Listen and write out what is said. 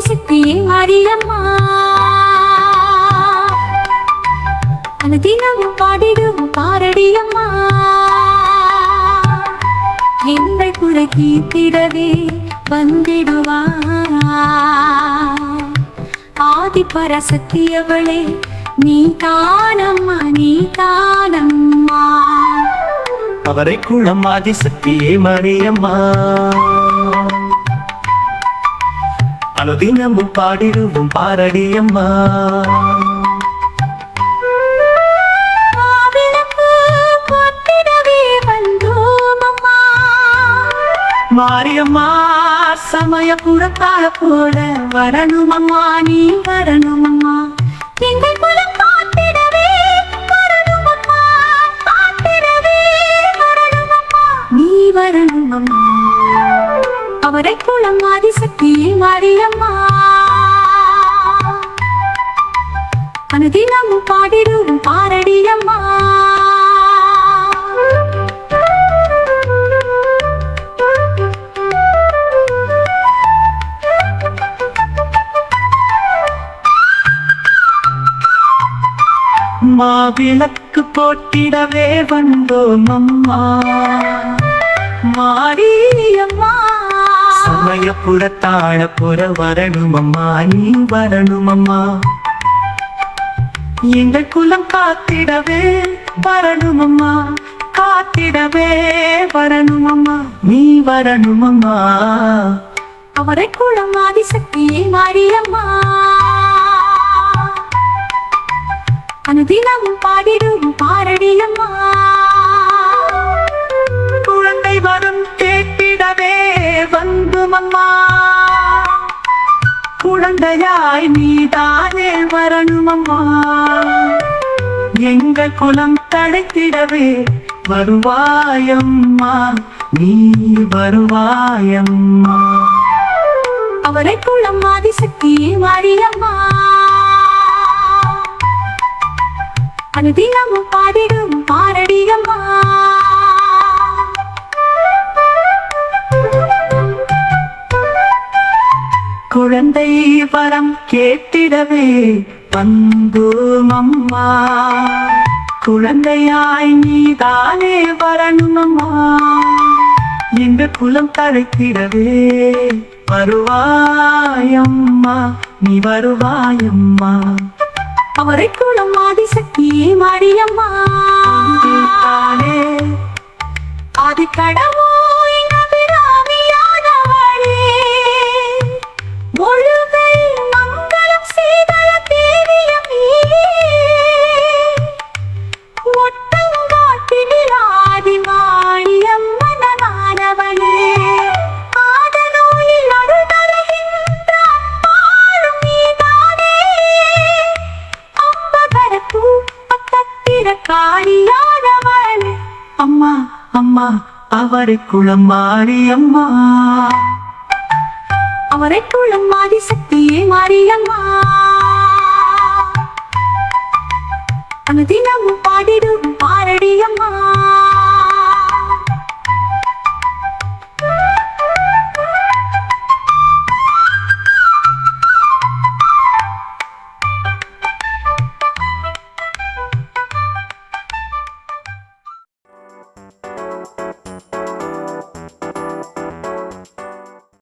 மாரியம்மா அனுதினமும் பாடிடும் பாரடியம்மா. எங்கள் குறை தீர்த்திடவே வந்திடுவா ஆதி பரசக்தி அவளே நீ தானம்மா நீ தானம்மா. அவரை குளம் ஆதிசக்தியே மரியம்மா. அனுதினமும் பாடிடுவோம் பாரடியம்மா மாரியம்மா சமய புறத்தாழ போல வரணும் அம்மா நீ வரணும் அம்மா. எங்கள் குலம் காத்திடவே வரணும் அம்மா. காத்திடவே வரணும் அம்மா. நீ வரணும் அம்மா. அவரை குளம் ஆதிசக்தி மாரியம்மா அனுதினமும் பாடிடும் பாரடியம்மா. மாவிளக்கு போட்டிடவே வந்தோம் அம்மா. மாறி சமய புறத்தாழ புற வரணும் அம்மா நீ வரணும் அம்மா எங்கள் குலம் காத்திடவே வரணும் அம்மா காத்திடவே வரணும் அம்மா நீ வரணும் அம்மா அவரை குளம் ஆதிசக்தி மாரியம்மா அனுதினமும் பாடிடும் பாரடியம்மா. குழந்தையாய் நீதானே வரணும் அம்மா. எங்கள் குலம் தடைத்திடவே வருவாயம்மா. நீ வருவாயம்மா. அவரை குளம் ஆதிசக்தி மாரியம்மா. அனுதினமும் பாடிடும் பாரடியம்மா. குழந்தை வரம் கேட்டிடவே வந்தோம் அம்மா குழந்தையாய் நீதானே வரணும் அம்மா. எங்க குலம் தழைத்திடவே வருவாயம்மா நீ வருவாயம்மா அவரை குலம் ஆதிசக்தி மாரியம்மா தானே. ஆதி கடவுள் பக்கத்திர காரியானவளே அம்மா அம்மா அவரை குளம் மாறி அம்மா. அவரை குளம் மாறி சக்தியே மாறி அம்மா. அனுதினமும் பாடிடும் பாரடி அம்மா.